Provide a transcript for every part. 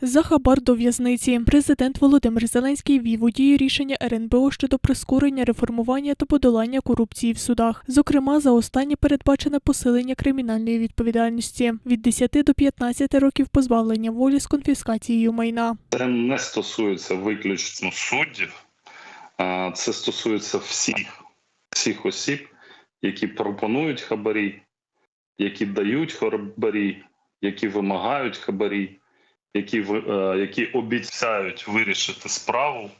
За хабар до в'язниці президент Володимир Зеленський ввів у дію рішення РНБО щодо прискорення реформування та подолання корупції в судах. Зокрема, за останнє передбачене посилення кримінальної відповідальності від 10 до 15 років позбавлення волі з конфіскацією майна. Це не стосується виключно суддів, а це стосується всіх, всіх осіб, які пропонують хабарі, які дають хабарі, які вимагають хабарі, які, ви- е, які обіцяють вирішити справу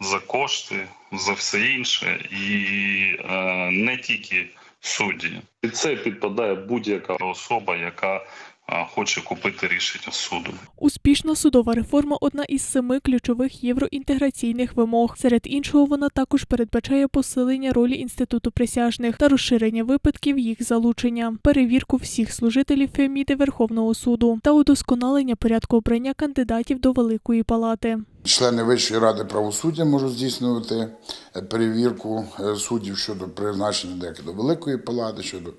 за кошти, за все інше, і е, не тільки судді. Під це підпадає будь-яка особа, яка хоче купити рішення суду. Успішна судова реформа одна із семи ключових євроінтеграційних вимог. Серед іншого, вона також передбачає посилення ролі інституту присяжних та розширення випадків їх залучення, перевірку всіх служителів Феміди Верховного суду та удосконалення порядку обрання кандидатів до Великої палати. Члени Вищої ради правосуддя можуть здійснювати е, перевірку е, суддів щодо призначення деякі до Великої палати, щодо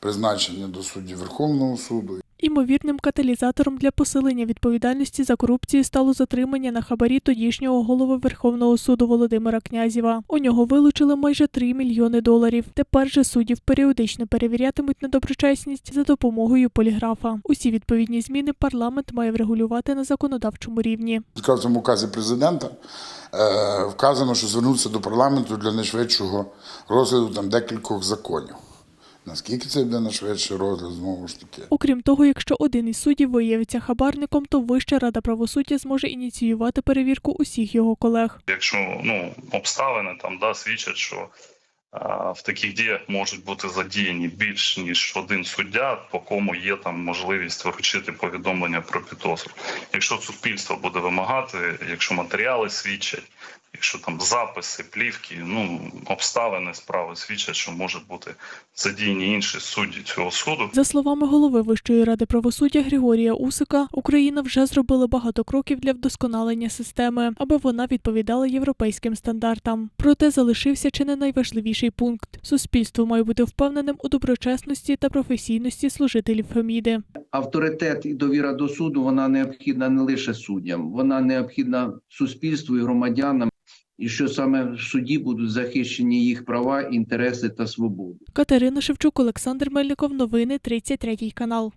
призначення до суддів Верховного суду. Імовірним каталізатором для посилення відповідальності за корупцію стало затримання на хабарі тодішнього голови Верховного суду Володимира Князєва. У нього вилучили майже 3 мільйони доларів. Тепер же суддів періодично перевірятимуть на доброчесність за допомогою поліграфа. Усі відповідні зміни парламент має врегулювати на законодавчому рівні. В цьому указі президента е, вказано, що звернутися до парламенту для найшвидшого розгляду там декількох законів. Наскільки це буде на швидший розгляд, знову ж таки. Окрім того, якщо один із суддів виявиться хабарником, то Вища рада правосуддя зможе ініціювати перевірку усіх його колег. Якщо ну обставини там да свідчать, що а, в таких діях можуть бути задіяні більш ніж один суддя, по кому є там можливість вручити повідомлення про підозру. Якщо суспільство буде вимагати, якщо матеріали свідчать, якщо там записи, плівки, ну обставини справи свідчать, що можуть бути задіяні інші судді цього суду. За словами голови Вищої ради правосуддя Григорія Усика, Україна вже зробила багато кроків для вдосконалення системи, аби вона відповідала європейським стандартам. Проте залишився чи не найважливіший пункт: суспільство має бути впевненим у доброчесності та професійності служителів Феміди. авторитет і довіра до суду вона необхідна не лише суддям, вона необхідна суспільству і громадянам. І що саме в суді будуть захищені їх права, інтереси та свободи. Катерина Шевчук, Олександр Мельников. Новини 33 канал.